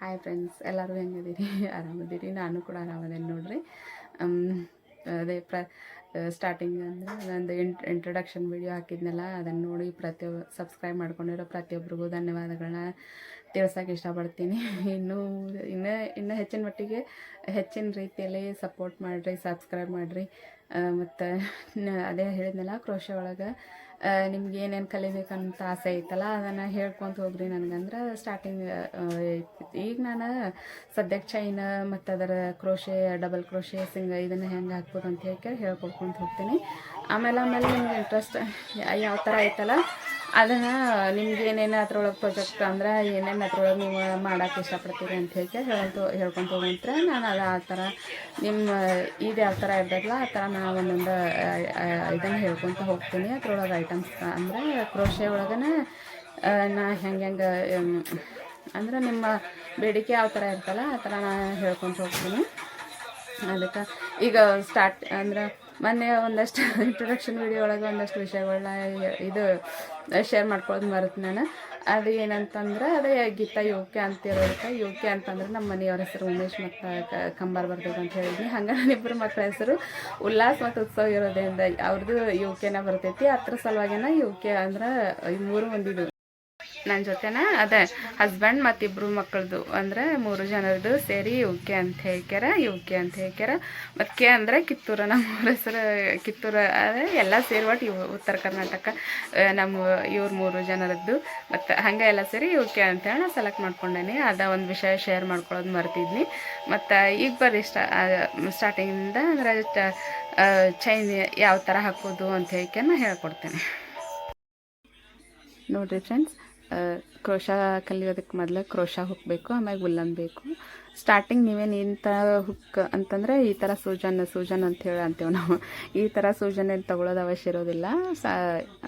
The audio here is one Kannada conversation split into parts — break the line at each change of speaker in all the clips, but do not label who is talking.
ಹಾಯ್ ಫ್ರೆಂಡ್ಸ್ ಎಲ್ಲರೂ ಹೆಂಗಿದ್ದೀರಿ? ಆರಾಮದಿರಿ ನಾನು ಕೂಡ ಆರಾಮದೇನಿ ನೋಡ್ರಿ. ಅದೇ ಪ್ರ ಸ್ಟಾರ್ಟಿಂಗ್ ಅಂದರೆ ನಂದು ಇಂಟ್ ಇಂಟ್ರಡಕ್ಷನ್ ವಿಡಿಯೋ ಹಾಕಿದ್ನಲ್ಲ, ಅದನ್ನು ನೋಡಿ ಪ್ರತಿಯೊ ಸಬ್ಸ್ಕ್ರೈಬ್ ಮಾಡ್ಕೊಂಡಿರೋ ಪ್ರತಿಯೊಬ್ಬರಿಗೂ ಧನ್ಯವಾದಗಳನ್ನ ತಿಳಿಸೋಕೆ ಇಷ್ಟಪಡ್ತೀನಿ. ಇನ್ನೂ ಇನ್ನೂ ಇನ್ನೂ ಹೆಚ್ಚಿನ ಮಟ್ಟಿಗೆ, ಹೆಚ್ಚಿನ ರೀತಿಯಲ್ಲಿ ಸಪೋರ್ಟ್ ಮಾಡಿರಿ ಸಬ್ಸ್ಕ್ರೈಬ್ ಮಾಡಿರಿ. ಮತ್ತು ಅದೇ ಹೇಳಿದ್ನಲ್ಲ, ಕ್ರೋಶ ಒಳಗೆ ನಿಮ್ಗೆ ಏನೇನು ಕಲಿಬೇಕಂತ ಆಸೆ ಐತಲ್ಲ, ಅದನ್ನು ಹೇಳ್ಕೊತ ಹೋಗ್ರಿ ನನಗಂದ್ರೆ ಸ್ಟಾರ್ಟಿಂಗ್ ಈಗ ನಾನು ಸದ್ಯಕ್ಕೆ ಚೈನ ಮತ್ತು ಅದರ ಕ್ರೋಶೆ ಡಬಲ್ ಕ್ರೋಶೆ ಸಿಂಗ ಇದನ್ನು ಹೆಂಗೆ ಹಾಕ್ಬೋದು ಅಂತ ಹೇಳಿ ಹೇಳ್ಕೊಡ್ಕೊಂತ ಹೋಗ್ತೀನಿ. ಆಮೇಲೆ ಆಮೇಲೆ ನಿಮ್ಗೆ ಇಂಟ್ರೆಸ್ಟ್ ಯಾವ ಥರ ಐತಲ್ಲ ಅದನ್ನು ನಿಮ್ಗೆ ಏನೇನು ಅದ್ರೊಳಗೆ ಪ್ರಾಜೆಕ್ಟ್ ಅಂದ್ರೆ ಏನೇನು ಅದ್ರೊಳಗೆ ನೀವು ಮಾಡೋಕ್ಕೆ ಇಷ್ಟಪಡ್ತೀರಿ ಅಂತ ಹೇಳಿ ಹೇಳ್ತು ಹೇಳ್ಕೊಂತ ಹೋಗಂತ್ರ ನಾನು ಅದು ಆ ಥರ ನಿಮ್ಮ ಇದು ಯಾವ ಥರ ಇರ್ತದಲ್ಲ ಆ ಥರ ನಾನು ಒಂದೊಂದು ಇದನ್ನು ಹೇಳ್ಕೊತ ಹೋಗ್ತೀನಿ. ಅದ್ರೊಳಗೆ ಐಟಮ್ಸ್ ಅಂದರೆ ಕ್ರೋಶೆ ಒಳಗನೆ ನಾ ಹೆಂಗೆ ಹೆಂಗೆ ಅಂದ್ರೆ ನಿಮ್ಮ ಬೇಡಿಕೆ ಯಾವ ಥರ ಇರ್ತಲ್ಲ ಆ ಥರ ನಾನು ಹೇಳ್ಕೊತ ಹೋಗ್ತೀನಿ. ಅದಕ್ಕೆ ಈಗ ಸ್ಟಾರ್ಟ್ ಅಂದ್ರೆ ಮೊನ್ನೆ ಒಂದಷ್ಟು ಇಂಟ್ರೊಡಕ್ಷನ್ ವಿಡಿಯೋ ಒಳಗೆ ಒಂದಷ್ಟು ವಿಷಯಗಳನ್ನ ಇದು ಶೇರ್ ಮಾಡ್ಕೊಳ್ಳೋದು ಮರೆತು ನಾನು. ಅದು ಏನಂತಂದ್ರೆ, ಅದೇ ಗೀತಾ ಯೋಗ್ಯ ಅಂತಿರೋದಕ್ಕೆ. ಯೋಗ್ಯ ಅಂತಂದ್ರೆ ನಮ್ಮ ಮನೆಯವ್ರ ಹೆಸರು ಉಮೇಶ್ ಮತ್ತು ಕ- ಕಂಬಾರ್ ಬರ್ಬೇಕು ಅಂತ ಹೇಳಿದ್ನಿ. ಹಂಗೆ ನನ್ನಿಬ್ಬರು ಮಕ್ಕಳ ಹೆಸರು ಉಲ್ಲಾಸ್ ಮತ್ತು ಉತ್ಸವ ಇರೋದ್ರಿಂದ ಅವ್ರದ್ದು ಯೋಗ್ಯನ ಬರ್ತೈತಿ. ಅದ್ರ ಸಲುವಾಗೇನ ಯೋಗ್ಯ ಅಂದ್ರೆ ಈ ಮೂರು ಒಂದಿದು ನನ್ನ ಜೊತೆನ? ಅದೇ ಹಸ್ಬೆಂಡ್ ಮತ್ತು ಇಬ್ಬರು ಮಕ್ಕಳದು ಅಂದರೆ ಮೂರು ಜನರದು ಸೇರಿ ಯು ಕೆ ಅಂತ ಹೇಳ್ಕ್ಯಾರ ಯು ಕೆ ಅಂತ ಹೇಳ್ಕ್ಯಾರ. ಮತ್ತು ಕೆ ಅಂದರೆ ಕಿತ್ತೂರು ನಮ್ಮ ಹೆಸರು ಕಿತ್ತೂರು, ಅದೇ ಎಲ್ಲ ಸೇರಿ ಒಟ್ಟು ಇವು ಉತ್ತರ ಕರ್ನಾಟಕ ನಮ್ಮ ಇವ್ರ ಮೂರು ಜನರದ್ದು. ಮತ್ತು ಹಂಗೆ ಎಲ್ಲ ಸೇರಿ ಯು ಕೆ ಅಂತೇಳಿ ನಾನು ಸೆಲೆಕ್ಟ್ ಮಾಡ್ಕೊಂಡೇನಿ. ಅದ ಒಂದು ವಿಷಯ ಶೇರ್ ಮಾಡ್ಕೊಳ್ಳೋದು ಮರ್ತಿದ್ನಿ ಮತ್ತು ಈಗ ಬರ್ರಿ ಸ್ಟಾ ಸ್ಟಾರ್ಟಿಂಗಿಂದ ಅಂದರೆ ಚೈನ್ ಯಾವ ಥರ ಹಾಕೋದು ಅಂತ ಹೇಳಿ ನಾನು ಹೇಳ್ಕೊಡ್ತೇನೆ. ನೋಡಿರಿ ಫ್ರೆಂಡ್ಸ್ ಕ್ರೋಶ ಕಲಿಯೋದಕ್ಕೆ ಮೊದಲು ಕ್ರೋಶ ಹುಕ್ ಬೇಕು ಆಮೇಲೆ ಉಲ್ಲನ್ ಬೇಕು. ಸ್ಟಾರ್ಟಿಂಗ್ ನೀವೇನು ಇಂಥ ಹುಕ್ ಅಂತಂದರೆ ಈ ಥರ ಸೂಜನ್ ಸೂಜನ್ ಅಂತ ಹೇಳಿ ಅಂತೇವೆ ನಾವು. ಈ ಥರ ಸೂಜನ್ ಏನು ತೊಗೊಳೋದು ಅವಶ್ಯ ಇರೋದಿಲ್ಲ. ಸಾ,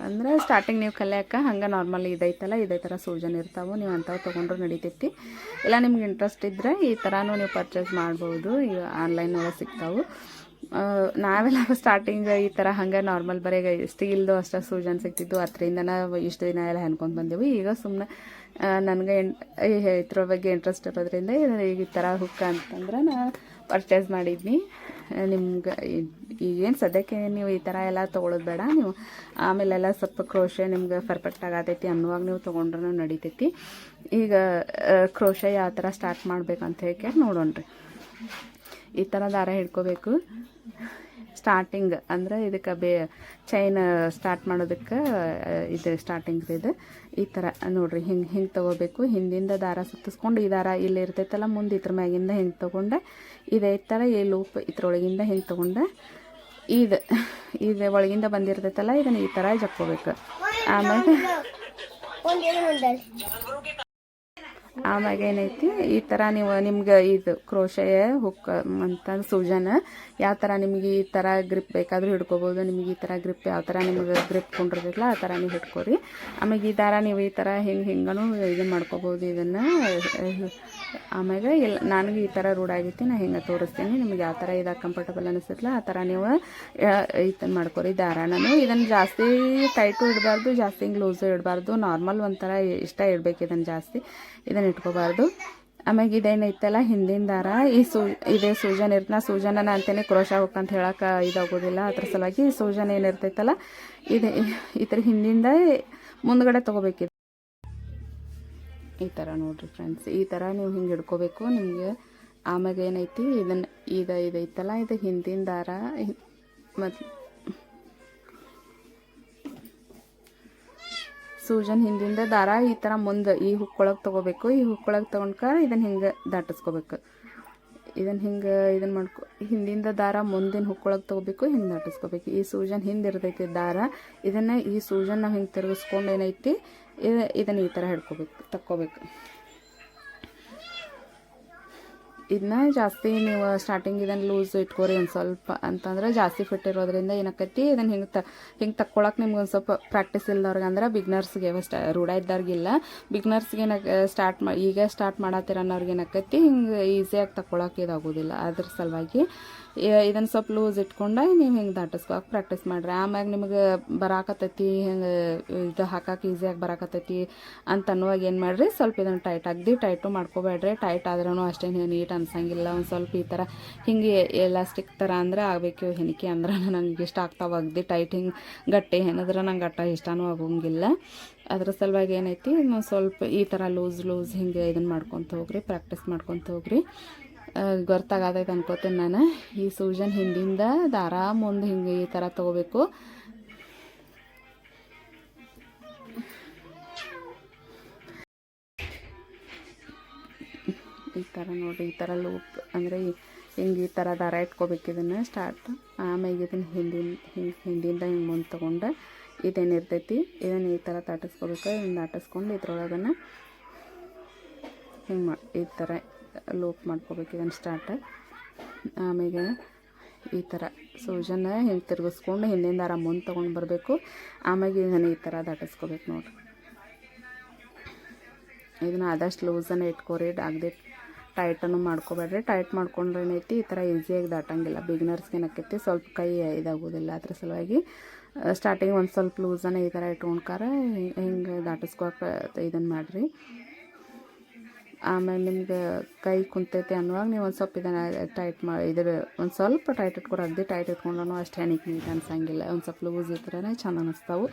ಅಂದರೆ ಸ್ಟಾರ್ಟಿಂಗ್ ನೀವು ಕಲಿಯೋಕೆ ಹಂಗೆ ನಾರ್ಮಲ್ ಇದೈತಲ್ಲ, ಇದೇ ಥರ ಸೂಜನ್ ಇರ್ತಾವೆ, ನೀವು ಅಂಥವು ತೊಗೊಂಡ್ರು ನಡಿತೈತಿ. ಇಲ್ಲ ನಿಮ್ಗೆ ಇಂಟ್ರೆಸ್ಟ್ ಇದ್ದರೆ ಈ ಥರನೂ ನೀವು ಪರ್ಚೇಸ್ ಮಾಡ್ಬೋದು ಈಗ ಆನ್ಲೈನ್ ಒಳಗೆ ಸಿಗ್ತಾವೆ. ನಾವೆಲ್ಲ ಸ್ಟಾರ್ಟಿಂಗ್ ಈ ಥರ ಹಂಗೆ ನಾರ್ಮಲ್ ಬರೀ ಸ್ಟೀಲ್ದು ಅಷ್ಟು ಸೂಜನ್ ಸಿಗ್ತಿತ್ತು. ಅದರಿಂದ ನಾವು ಇಷ್ಟು ದಿನ ಎಲ್ಲ ಹೆಣ್ಕೊಂಡು ಬಂದೆವು. ಈಗ ಸುಮ್ಮನೆ ನನಗೆ ಇದ್ರ ಬಗ್ಗೆ ಇಂಟ್ರೆಸ್ಟ್ ಇರೋದ್ರಿಂದ ಈಗ ಈ ಥರ ಹುಕ್ಕ ಅಂತಂದ್ರೆ ನಾ ಪರ್ಚೇಸ್ ಮಾಡಿದ್ನಿ. ನಿಮ್ಗೆ ಈಗೇನು ಸದ್ಯಕ್ಕೆ ನೀವು ಈ ಥರ ಎಲ್ಲ ತೊಗೊಳೋದು ಬೇಡ. ನೀವು ಆಮೇಲೆಲ್ಲ ಸ್ವಲ್ಪ ಕ್ರೋಶೆ ನಿಮ್ಗೆ ಪರ್ಫೆಕ್ಟ್ ಆಗತೈತಿ ಅನ್ನುವಾಗ ನೀವು ತೊಗೊಂಡ್ರೂ ನಡಿತೈತಿ. ಈಗ ಕ್ರೋಶೆ ಯಾವ ಥರ ಸ್ಟಾರ್ಟ್ ಮಾಡ್ಬೇಕಂತ ಹೇಳಿ ನೋಡೋಣ್ರಿ. ಈ ಥರ ದಾರ ಹಿಡ್ಕೋಬೇಕು. ಸ್ಟಾರ್ಟಿಂಗ್ ಅಂದರೆ ಇದಕ್ಕೆ ಬೇ ಚೈನ್ ಸ್ಟಾರ್ಟ್ ಮಾಡೋದಕ್ಕೆ, ಇದು ಸ್ಟಾರ್ಟಿಂಗ್ ಇದು. ಈ ಥರ ನೋಡಿರಿ, ಹಿಂಗೆ ಹಿಂಗೆ ತೊಗೋಬೇಕು. ಹಿಂದಿಂದ ದಾರ ಸುತ್ತಿಸ್ಕೊಂಡು ಈ ದಾರ ಇಲ್ಲಿ ಇರ್ತೈತಲ್ಲ, ಮುಂದೆ ಇದ್ರ ಮ್ಯಾಗಿಂದ ಹಿಂಗೆ ತೊಗೊಂಡೆ, ಇದೇ ಥರ ಈ ಲೂಪ್ ಇದ್ರೊಳಗಿಂದ ಹಿಂಗೆ ತೊಗೊಂಡೆ, ಇದು ಇದು ಒಳಗಿಂದ ಬಂದಿರ್ತೈತಲ್ಲ, ಇದನ್ನು ಈ ಥರ ಜಕ್ಕೋಬೇಕು ಆಮೇಲೆ ಆಮ್ಯಾಗ ಏನೈತಿ, ಈ ಥರ ನೀವು ನಿಮ್ಗೆ ಇದು ಕ್ರೋಶಯ ಹುಕ್ ಅಂತ ಸೂಜನ, ಯಾವ ಥರ ನಿಮ್ಗೆ ಈ ಥರ ಗ್ರಿಪ್ ಬೇಕಾದ್ರೂ ಹಿಡ್ಕೋಬೋದು, ನಿಮ್ಗೆ ಈ ಥರ ಗ್ರಿಪ್ ಯಾವ ಥರ ನಿಮ್ಗೆ ಗ್ರಿಪ್ ಕೊಂಡಿರ್ತೈತಲ್ಲ ಆ ಥರ ನೀವು ಹಿಡ್ಕೋರಿ. ಆಮ್ಯಾಗ ಈ ಥರ ನೀವು ಈ ಥರ ಹಿಂಗೆ ಹೆಂಗನು ಇದು ಮಾಡ್ಕೋಬೋದು ಇದನ್ನು. ಆಮ್ಯಾಗ ಇಲ್ಲ, ನನಗೆ ಈ ಥರ ರೂಢ ನಾ ಹಿಂಗೆ ತೋರಿಸ್ತೀನಿ, ನಿಮ್ಗೆ ಯಾವ ಥರ ಇದಾಗ ಕಂಫರ್ಟಬಲ್ ಅನಿಸುತ್ತಲ್ಲ ಆ ಥರ ನೀವು ಇದನ್ನು ಮಾಡ್ಕೊರಿ ನಾನು ಇದನ್ನು ಜಾಸ್ತಿ ಟೈಟು ಇಡಬಾರ್ದು, ಜಾಸ್ತಿ ಹಿಂಗೆ ಲೂಸು ಇಡಬಾರ್ದು ನಾರ್ಮಲ್ ಒಂಥರ ಇಷ್ಟ ಇಡ್ಬೇಕು ಇದನ್ನು ಜಾಸ್ತಿ. ಇದನ್ನು ಇಟ್ಕೋಬಾರ್ದು. ಆಮ್ಯಾಗ ಇತ್ತಲ್ಲ ಹಿಂದಿನ ದಾರ ಈ ಸೂ, ಇದೇ ಸೂಜನ್ ಇರ್ತ ನಾ ಸೂಜನ ಅಂತೇನೆ ಕ್ರೋಶ ಅಂತ ಹೇಳಕ್ಕೆ ಇದಾಗೋದಿಲ್ಲ. ಅದ್ರ ಸಲುವಾಗಿ ಸೂಜನ್ ಏನಿರ್ತೈತಲ್ಲ ಇದೇ, ಈ ಥರ ಹಿಂದಿಂದ ಮುಂದ್ಗಡೆ ತೊಗೋಬೇಕಿದೆ. ಈ ಥರ ನೋಡಿರಿ ಫ್ರೆಂಡ್ಸ್ ಈ ಥರ ನೀವು ಹಿಂಗೆ ಹಿಡ್ಕೋಬೇಕು ನಿಮಗೆ ಆಮ್ಯಾಗ ಏನೈತಿ? ಇದನ್ನು ಇದು ಇದೈತಲ್ಲ, ಇದು ಹಿಂದಿನ ದಾರ ಮತ್ತು ಸೂಜನ್ ಹಿಂದಿಂದ ದಾರ ಈ ಥರ ಮುಂದೆ ಈ ಹುಕ್ಕೊಳಗೆ ತೊಗೋಬೇಕು, ಈ ಹುಕ್ಕೊಳಗೆ ತೊಗೊಂಡ್ಕ ಇದನ್ನು ಹಿಂಗೆ ದಾಟಿಸ್ಕೋಬೇಕು. ಇದನ್ನು ಹಿಂಗೆ ಇದನ್ನು ಮಾಡ್ಕೊ, ಹಿಂದಿಂದ ದಾರ ಮುಂದಿನ ಹುಕ್ಕೊಳಗೆ ತೊಗೋಬೇಕು, ಹಿಂಗೆ ದಾಟಿಸ್ಕೋಬೇಕು. ಈ ಸೂಜನ್ ಹಿಂದೆ ಇರ್ತೈತಿ ದಾರ, ಇದನ್ನು ಈ ಸೂಜನ್ ನಾವು ಹಿಂಗೆ ತಿರುಗಿಸ್ಕೊಂಡು ಏನೈತಿ, ಇದು, ಇದನ್ನು ಈ ಥರ ಹಿಡ್ಕೋಬೇಕು, ತಕ್ಕೋಬೇಕು. ಇದನ್ನ ಜಾಸ್ತಿ ನೀವು ಸ್ಟಾರ್ಟಿಂಗ್ ಇದನ್ನು ಲೂಸ್ ಇಟ್ಕೋರಿ ಒಂದು ಸ್ವಲ್ಪ. ಅಂತಂದ್ರೆ ಜಾಸ್ತಿ ಫಿಟ್ ಇರೋದ್ರಿಂದ ಏನಾಕೈತಿ ಇದನ್ನು ಹಿಂಗೆ ತ, ಹಿಂಗೆ ತಕ್ಕೊಳಕ್ಕೆ ನಿಮ್ಗೆ ಒಂದು ಸ್ವಲ್ಪ ಪ್ರಾಕ್ಟೀಸ್ ಇಲ್ದವ್ರಿಗೆ ಅಂದ್ರೆ ಬಿಗ್ನರ್ಸ್ಗೆ ಸ್ಟಾ ರೂಢ ಇದ್ದವ್ರಿಗಿಲ್ಲ ಬಿಗ್ನರ್ಸ್ಗೆ ಏನಾಗ ಸ್ಟಾರ್ಟ್ ಮಾ, ಈಗ ಸ್ಟಾರ್ಟ್ ಮಾಡತ್ತೀರ ಅನ್ನೋರ್ಗೆ ಏನಾಕೈತಿ ಹಿಂಗೆ ಈಸಿಯಾಗಿ ತಕ್ಕೊಳಕ್ಕೆ ಇದಾಗೋದಿಲ್ಲ. ಅದ್ರ ಸಲುವಾಗಿ ಇದನ್ನು ಸ್ವಲ್ಪ ಲೂಸ್ ಇಟ್ಕೊಂಡು ನೀವು ಹಿಂಗೆ ದಾಟಿಸ್ಕೊಳಕ್ಕೆ ಪ್ರಾಕ್ಟೀಸ್ ಮಾಡಿರಿ. ಆಮ್ಯಾಗ ನಿಮಗೆ ಬರಾಕತ್ತೈತಿ, ಹಿಂಗೆ ಇದು ಹಾಕಕ್ಕೆ ಈಸಿಯಾಗಿ ಬರಾಕತ್ತೈತಿ ಅಂತ ಅನ್ನುವಾಗ ಏನು ಮಾಡಿರಿ, ಸ್ವಲ್ಪ ಇದನ್ನು ಟೈಟ್ ಅಗ್ದಿ ಟೈಟು ಮಾಡ್ಕೋಬೇಡ್ರಿ. ಟೈಟ್ ಆದ್ರೂ ಅಷ್ಟೇ ನೀಟ್ ಅನ್ಸಂಗಿಲ್ಲ. ಒಂದು ಸ್ವಲ್ಪ ಈ ಥರ ಹಿಂಗೆ ಎಲಾಸ್ಟಿಕ್ ಥರ ಅಂದ್ರೆ ಆಗಬೇಕು ಹೆನಿಕೆ ಅಂದ್ರೆ ನನಗೆ ಇಷ್ಟ ಆಗ್ತಾವ. ಅಗ್ದಿ ಟೈಟ್ ಹಿಂಗೆ ಗಟ್ಟಿ ಏನಾದ್ರೆ ನಂಗೆ ಅಟ್ಟ ಇಷ್ಟನೂ ಆಗೋಂಗಿಲ್ಲ. ಅದ್ರ ಸಲುವಾಗಿ ಏನೈತಿ ಸ್ವಲ್ಪ ಈ ಥರ ಲೂಸ್ ಲೂಸ್ ಹಿಂಗೆ ಇದನ್ನು ಮಾಡ್ಕೊತ ಹೋಗ್ರಿ ಪ್ರಾಕ್ಟೀಸ್ ಮಾಡ್ಕೊತ ಹೋಗ್ರಿ. ಗೊತ್ತಾಗತೈತೆ ಅನ್ಕೋತೀನಿ ನಾನು. ಈ ಸೂಜನ್ ಹಿಂದಿಂದ ದಾರ ಮುಂದೆ ಹಿಂಗೆ ಈ ಥರ ತೊಗೋಬೇಕು. ಈ ಥರ ನೋಡಿರಿ ಈ ಥರ ಲೂಪ್ ಅಂದರೆ ಹಿಂಗೆ ಈ ಥರ ದಾರ ಇಟ್ಕೋಬೇಕು ಇದನ್ನು ಸ್ಟಾರ್ಟ್ ಆಮೇಲೆ ಇದನ್ನು ಹಿಂದಿನ, ಹಿಂಗೆ ಹಿಂದಿಂದ ಹಿಂಗೆ ಮುಂದೆ ತೊಗೊಂಡು ಇದೇನು ಇರ್ತೈತಿ, ಇದನ್ನು ಈ ಥರ ತಾಟಿಸ್ಕೋಬೇಕು ಇದನ್ನು ದಾಟಿಸ್ಕೊಂಡು ಇದ್ರೊಳಗನ್ನು ಹಿಂಗೆ ಮಾಡಿ ಈ ಥರ ಲೂಪ್ ಮಾಡ್ಕೋಬೇಕು ಇದನ್ನು ಸ್ಟಾರ್ಟ್ ಆಮೇಲೆ ಈ ಥರ ಸೂಜನ್ನ ಹಿಂಗೆ ತಿರುಗಿಸ್ಕೊಂಡು ಹಿಂದಿಂದ ಆರಾಮ ಮುಂದೆ ತೊಗೊಂಡು ಬರಬೇಕು. ಆಮೇಲೆ ಇದನ್ನು ಈ ಥರ ದಾಟಿಸ್ಕೋಬೇಕು ನೋಡಿರಿ. ಇದನ್ನು ಆದಷ್ಟು ಲೂಸನ್ನು ಇಟ್ಕೋರಿ ಆಗದೆ ಟೈಟನ್ನು ಮಾಡ್ಕೋಬೇಡ್ರಿ. ಟೈಟ್ ಮಾಡ್ಕೊಂಡ್ರೆ ಏನೈತಿ, ಈ ಥರ ಈಸಿಯಾಗಿ ದಾಟಂಗಿಲ್ಲ. ಬಿಗ್ನರ್ಸ್ಗೆ ಏನಾಕೈತಿ, ಸ್ವಲ್ಪ ಕೈ ಇದಾಗೋದಿಲ್ಲ ಅದ್ರ ಸಲುವಾಗಿ. ಸ್ಟಾರ್ಟಿಂಗ್ ಒಂದು ಸ್ವಲ್ಪ ಲೂಸನ್ನು ಈ ಥರ ಇಟ್ಕೊಂಡ್ಕಾರ ಹಿಂಗೆ ದಾಟಿಸ್ಕೋಕೆ ಇದನ್ನು ಮಾಡಿರಿ. ಆಮೇಲೆ ನಿಮ್ಗೆ ಕೈ ಕುಂತೈತೆ ಅನ್ನುವಾಗ ನೀವು ಒಂದು ಸ್ವಲ್ಪ ಇದನ್ನು ಟೈಟ್ ಮಾಡಿ ಇದ್ರ ಒಂದು ಸ್ವಲ್ಪ ಟೈಟ್ ಇಟ್ಕೊಂಡು ಅಗ್ದಿ ಟೈಟ್ ಇಟ್ಕೊಂಡ್ರೂ ಅಷ್ಟು ಹೆಣಿಕ್ ನೀಟ್ ಅನ್ಸಂಗಿಲ್ಲ. ಒಂದು ಸ್ವಲ್ಪ ಲೂಸ್ ಇದ್ರೇ ಚೆಂದ ಅನ್ನಿಸ್ತಾವೆ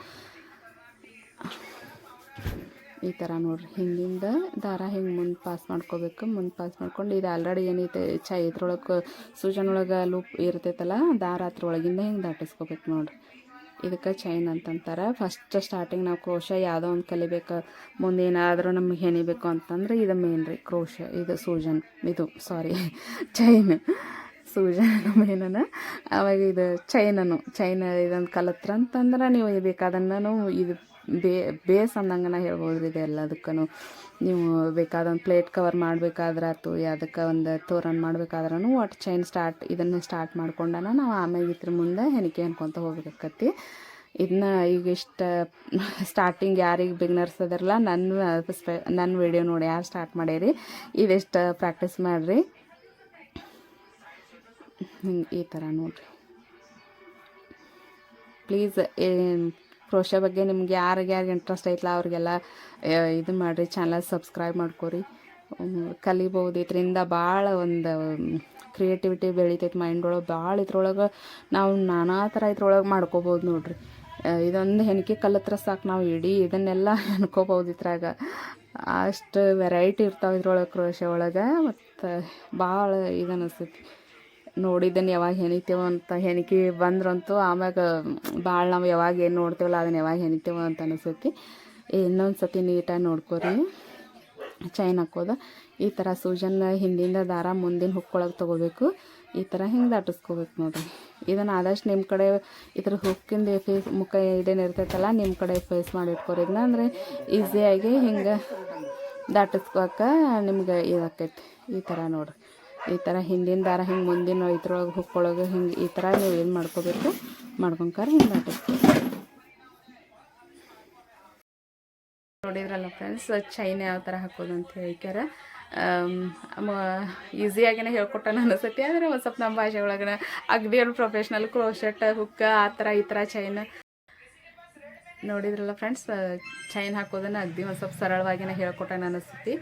ಈ ಥರ ನೋಡ್ರಿ. ಹಿಂಗಿಂದ ದಾರ ಹಿಂಗೆ ಮುಂದೆ ಪಾಸ್ ಮಾಡ್ಕೋಬೇಕು. ಮುಂದೆ ಪಾಸ್ ಮಾಡ್ಕೊಂಡು ಇದು ಆಲ್ರೆಡಿ ಏನೈತೆ, ಚೈ ಇದ್ರೊಳಗೆ ಸೂಜನೊಳಗೆ ಲೂಪ್ ಇರ್ತೈತಲ್ಲ, ದಾರ ಅದ್ರೊಳಗಿಂದ ಹಿಂಗೆ ದಾಟಿಸ್ಕೋಬೇಕು ನೋಡ್ರಿ. ಇದಕ್ಕೆ ಚೈನ್ ಅಂತಂತಾರೆ. ಫಸ್ಟ್ ಸ್ಟಾರ್ಟಿಂಗ್ ನಾವು ಕ್ರೋಶ ಯಾವುದೋ ಒಂದು ಕಲಿಬೇಕು, ಮುಂದೆ ಏನಾದರೂ ನಮಗೆ ಹೆಣಿಬೇಕು ಅಂತಂದ್ರೆ ಇದು ಮೇನ್ ರೀ ಕ್ರೋಶ ಇದು ಸೂಜನ್, ಇದು ಸಾರಿ ಚೈನ್ ಸೂಜನ್ ಮೇನನ ಆವಾಗ ಇದು ಚೈನನು, ಚೈನ ಇದೊಂದು ಕಲತ್ರ ಅಂತಂದ್ರೆ ನೀವು ಬೇಕಾದನ್ನು ಇದು ಬೇ, ಬೇಸ್ ಅಂದಂಗನ ಹೇಳ್ಬೋದು ರೀ ಎಲ್ಲದಕ್ಕೂ ನೀವು ಬೇಕಾದೊಂದು ಪ್ಲೇಟ್ ಕವರ್ ಮಾಡಬೇಕಾದ್ರೆ ಆಯ್ತು ಯಾವುದಕ್ಕೆ ಒಂದು ತೋರಣ ಮಾಡ್ಬೇಕಾದ್ರೂ ಒಟ್ಟು ಚೈನ್ ಸ್ಟಾರ್ಟ್, ಇದನ್ನು ಸ್ಟಾರ್ಟ್ ಮಾಡ್ಕೊಂಡನ ನಾವು ಆಮೇಲೆ ಇದ್ರ ಮುಂದೆ ಹೆಣಿಕೆ ಅನ್ಕೊತ ಹೋಗ್ಬೇಕತ್ತಿ ಇದನ್ನ ಈಗ ಇಷ್ಟು ಸ್ಟಾರ್ಟಿಂಗ್ ಯಾರಿಗೆ ಬಿಗ್ನರ್ಸ್ ಅದರಲ್ಲ, ನನ್ನ ಸ್ಪೆ ನನ್ನ ವಿಡಿಯೋ ನೋಡಿ ಯಾರು ಸ್ಟಾರ್ಟ್ ಮಾಡ್ಯಾರಿ, ಇದಿಷ್ಟು ಪ್ರಾಕ್ಟೀಸ್ ಮಾಡಿರಿ. ಈ ಥರ ನೋಡಿರಿ. ಪ್ಲೀಸ್ ಕ್ರೋಶೆ ಬಗ್ಗೆ ನಿಮ್ಗೆ ಯಾರಿಗೆ ಯಾರಿಗೆ ಇಂಟ್ರೆಸ್ಟ್ ಐತಲ್ಲ ಅವ್ರಿಗೆಲ್ಲ ಇದು ಮಾಡಿರಿ ಚಾನಲ್ ಸಬ್ಸ್ಕ್ರೈಬ್ ಮಾಡ್ಕೊರಿ. ಕಲಿಬೋದು ಇದರಿಂದ ಭಾಳ ಒಂದು ಕ್ರಿಯೇಟಿವಿಟಿ ಬೆಳಿತೈತೆ ಮೈಂಡ್ ಒಳಗೆ ಭಾಳ ಇದ್ರೊಳಗೆ ನಾವು ನಾನಾ ಥರ ಇದ್ರೊಳಗೆ ಮಾಡ್ಕೋಬೋದು ನೋಡ್ರಿ. ಇದೊಂದು ಹೆಣಿಕೆ ಕಲತ್ರ ಸಾಕು ನಾವು ಇಡೀ ಇದನ್ನೆಲ್ಲ ಅನ್ಕೋಬೋದು ಇದ್ರಾಗ. ಅಷ್ಟು ವೆರೈಟಿ ಇರ್ತಾವೆ ಇದ್ರೊಳಗೆ ಕ್ರೋಶ ಒಳಗೆ, ಮತ್ತು ಭಾಳ ಇದು ಅನಿಸ್ತೈತಿ. ನೋಡಿದ್ದನ್ನು ಯಾವಾಗ ಹೆಣಿತೇವ ಅಂತ ಹೆಣಿಕೆ ಬಂದ್ರಂತೂ ಆಮ್ಯಾಗ ಭಾಳ ನಾವು ಯಾವಾಗ ಏನು ನೋಡ್ತೇವಲ್ಲ, ಅದನ್ನು ಯಾವಾಗ ಹೆಣಿತೇವೆ ಅಂತ ಅನಿಸೋಕೆ ಇನ್ನೊಂದು ಸತಿ ನೀಟಾಗಿ ನೋಡ್ಕೊರಿ. ಚೈನ್ ಹಾಕೋದು. ಈ ಥರ ಸೂಜನ್ನ ಹಿಂದಿಂದ ದಾರ ಮುಂದಿನ ಹುಕ್ಕೊಳಗೆ ತೊಗೋಬೇಕು. ಈ ಥರ ಹಿಂಗೆ ದಾಟಿಸ್ಕೋಬೇಕು ನೋಡಿರಿ. ಇದನ್ನು ಆದಷ್ಟು ನಿಮ್ಮ ಕಡೆ ಈ ಥರ ಹುಕ್ಕಿಂದ ಫೇಸ್ ಮುಖ ಇದೇನು ಇರ್ತೈತಲ್ಲ ನಿಮ್ಮ ಕಡೆ ಫೇಸ್ ಮಾಡಿ ಇಟ್ಕೊರಿ ಇದನ್ನ ಅಂದರೆ ಈಸಿಯಾಗಿ ಹಿಂಗೆ ದಾಟಿಸ್ಕೋಕ ನಿಮ್ಗೆ ಇದಾಕೈತಿ. ಈ ಥರ ನೋಡಿರಿ. ಈ ಥರ ಹಿಂದಿನ ದಾರ, ಹಿಂಗೆ ಮುಂದಿನ ಇದ್ರೊಳಗೆ ಹುಕ್ಕೊಳಗೆ ಹಿಂಗೆ ಈ ಥರ ನೀವು ಏನು ಮಾಡ್ಕೋಬೇಕು? ಮಾಡ್ಕೊಂಕಾರ ಹಿಂಗೆ ಮಾಡಬೇಕು ನೋಡಿದ್ರಲ್ಲ ಫ್ರೆಂಡ್ಸ್ ಚೈನ್ ಯಾವ ಥರ ಹಾಕೋದು ಅಂತ ಹೇಳ್ಕ್ಯಾರ. ಈಸಿಯಾಗಿನೇ ಹೇಳ್ಕೊಟ್ಟಾನ ಅನಿಸತಿ ಆದರೆ ಒಂದು ಸ್ವಲ್ಪ ನಮ್ಮ ಭಾಷೆ ಒಳಗಡೆ ಅಗ್ದಿ ಒಂದು ಪ್ರೊಫೆಷ್ನಲ್ ಕ್ರೋಶೆಟ್ ಹುಕ್ಕ ಆ ಥರ ಈ ಥರ ಚೈನ್ ನೋಡಿದ್ರಲ್ಲ ಫ್ರೆಂಡ್ಸ್ ಚೈನ್ ಹಾಕೋದನ್ನು ಅಗ್ದಿ ಒಂದು ಸ್ವಲ್ಪ ಸರಳವಾಗಿನೇ ಹೇಳ್ಕೊಟ್ಟಾನ ಅನಿಸ್ತೈತಿ.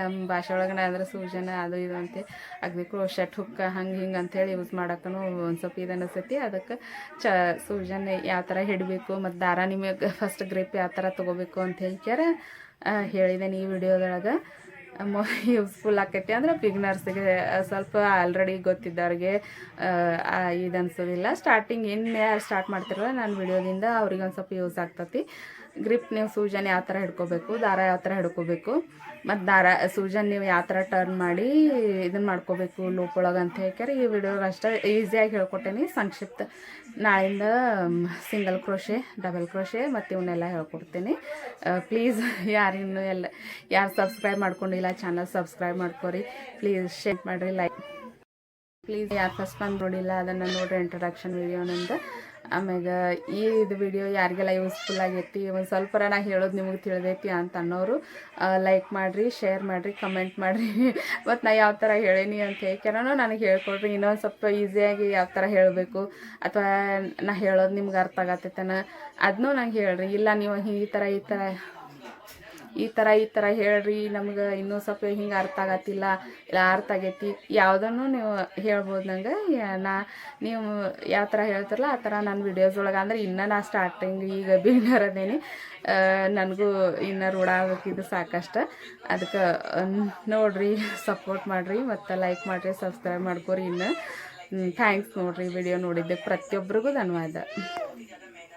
ನಮ್ಮ ಭಾಷೆ ಒಳಗನ ಅಂದ್ರೆ ಸೂಜನ, ಅದು ಇದು ಅಂತ. ಅಗ್ದಿ ಶಟ್ ಹುಕ್ಕ ಹಂಗೆ ಹಿಂಗೆ ಅಂಥೇಳಿ ಯೂಸ್ ಮಾಡೋಕ್ಕೂ ಒಂದು ಸ್ವಲ್ಪ ಇದು ಅನಿಸ್ತೈತಿ. ಅದಕ್ಕೆ ಚ, ಸೂಜನ್ ಯಾವ ಥರ ಹಿಡಬೇಕು ಮತ್ತು ದಾರ ನಿಮಗೆ ಫಸ್ಟ್ ಗ್ರಿಪ್ ಯಾವ ಥರ ತೊಗೋಬೇಕು ಅಂತ ಹೇಳ್ಕ್ಯಾರ ಹೇಳಿದ್ದೇನೆ ಈ ವಿಡಿಯೋದೊಳಗೆ. ಯೂಸ್ಫುಲ್ ಆಕೈತಿ ಅಂದ್ರೆ ಬಿಗ್ನರ್ಸ್ಗೆ ಸ್ವಲ್ಪ ಆಲ್ರೆಡಿ ಗೊತ್ತಿದ್ದವ್ರಿಗೆ ಇದು ಅನ್ಸೋದಿಲ್ಲ. ಸ್ಟಾರ್ಟಿಂಗ್ ಏನು ಸ್ಟಾರ್ಟ್ ಮಾಡ್ತಿರಲ್ಲ ನಾನು ವಿಡಿಯೋದಿಂದ ಅವ್ರಿಗೆ ಒಂದು ಸ್ವಲ್ಪ ಯೂಸ್ ಆಗ್ತೈತಿ. ಗ್ರಿಪ್ ನೀವು ಸೂಜನ್ ಯಾವ ಥರ ಹಿಡ್ಕೋಬೇಕು, ದಾರ ಯಾವ ಥರ ಹಿಡ್ಕೋಬೇಕು, ಮತ್ತು ದಾರ, ಸೂಜನ್ ನೀವು ಯಾವ ಥರ ಟರ್ನ್ ಮಾಡಿ ಇದನ್ನು ಮಾಡ್ಕೋಬೇಕು ಲೂಪ್ ಒಳಗೆ ಅಂತ ಹೇಳ್ಕ್ಯಾರ, ಈ ವಿಡಿಯೋಗೆ ಅಷ್ಟೇ ಈಸಿಯಾಗಿ ಹೇಳ್ಕೊಟ್ಟೇನಿ. ಸಂಕ್ಷಿಪ್ತ ನಾಳಿಂದ ಸಿಂಗಲ್ ಕ್ರೋಶೆ ಡಬಲ್ ಕ್ರೋಶೆ ಮತ್ತು ಇವನ್ನೆಲ್ಲ ಹೇಳ್ಕೊಡ್ತೀನಿ. ಪ್ಲೀಸ್ ಯಾರಿನ್ನು ಎಲ್ಲ, ಯಾರು ಸಬ್ಸ್ಕ್ರೈಬ್ ಮಾಡ್ಕೊಂಡಿಲ್ಲ ಚಾನಲ್ ಸಬ್ಸ್ಕ್ರೈಬ್ ಮಾಡ್ಕೊರಿ. ಪ್ಲೀಸ್ ಶೇರ್ ಮಾಡಿರಿ ಲೈಕ್ ಪ್ಲೀಸ್ ಯಾರು ಫಸ್ಟ್ ಬಂದು ನೋಡಿಲ್ಲ ಅದನ್ನು ನೋಡಿರಿ ಇಂಟ್ರಡಕ್ಷನ್ ವಿಡಿಯೋನಿಂದ ಆಮ್ಯಾಗ ಈ ಇದು ವಿಡಿಯೋ ಯಾರಿಗೆಲ್ಲ ಯೂಸ್ಫುಲ್ ಆಗೈತಿ, ಒಂದು ಸ್ವಲ್ಪ ನಾ ಹೇಳೋದು ನಿಮಗೆ ತಿಳಿದೈತಿ ಅಂತ ಅನ್ನೋರು ಲೈಕ್ ಮಾಡಿರಿ ಶೇರ್ ಮಾಡಿರಿ ಕಮೆಂಟ್ ಮಾಡಿರಿ. ಮತ್ತು ನಾ ಯಾವ ಥರ ಹೇಳೀನಿ ಅಂತ ಹೇಳ್ಕ್ಯಾರನೋ ನನಗೆ ಹೇಳ್ಕೊಡ್ರಿ. ಇನ್ನೊಂದು ಸ್ವಲ್ಪ ಈಸಿಯಾಗಿ ಯಾವ ಥರ ಹೇಳಬೇಕು ಅಥವಾ ನಾ ಹೇಳೋದು ನಿಮ್ಗೆ ಅರ್ಥ ಆಗತ್ತೈತನ ಅದನ್ನೂ ನಂಗೆ ಹೇಳ್ರಿ. ಇಲ್ಲ ನೀವು ಈ ಥರ ಈ ಥರ ಈ ಥರ ಈ ಥರ ಹೇಳ್ರಿ, ನಮ್ಗೆ ಇನ್ನೂ ಸ್ವಲ್ಪ ಹಿಂಗೆ ಅರ್ಥ ಆಗತ್ತಿಲ್ಲ, ಇಲ್ಲ ಅರ್ಥ ಆಗೈತಿ. ಯಾವುದನ್ನು ನೀವು ಹೇಳ್ಬೋದು ನಂಗೆ ನಾ, ನೀವು ಯಾವ ಥರ ಹೇಳ್ತಾರಲ್ಲ, ಆ ಥರ ನನ್ನ ವಿಡಿಯೋಸ್ ಒಳಗೆ. ಅಂದ್ರೆ ಇನ್ನೂ ನಾ ಸ್ಟಾರ್ಟಿಂಗ್ ಈಗ ಬಿಗಿನರ್ ಅದೇನಿ. ನನಗೂ ಇನ್ನೂ ರೂಢ ಆಗಬೇಕಿದ್ದು ಸಾಕಷ್ಟು. ಅದಕ್ಕೆ ನೋಡಿರಿ ಸಪೋರ್ಟ್ ಮಾಡಿರಿ, ಮತ್ತು ಲೈಕ್ ಮಾಡಿರಿ ಸಬ್ಸ್ಕ್ರೈಬ್ ಮಾಡ್ಕೊರಿ ಇನ್ನು. ಥ್ಯಾಂಕ್ಸ್ ನೋಡಿರಿ ವಿಡಿಯೋ ನೋಡಿದ್ದೆ ಪ್ರತಿಯೊಬ್ಬರಿಗೂ ಧನ್ಯವಾದ.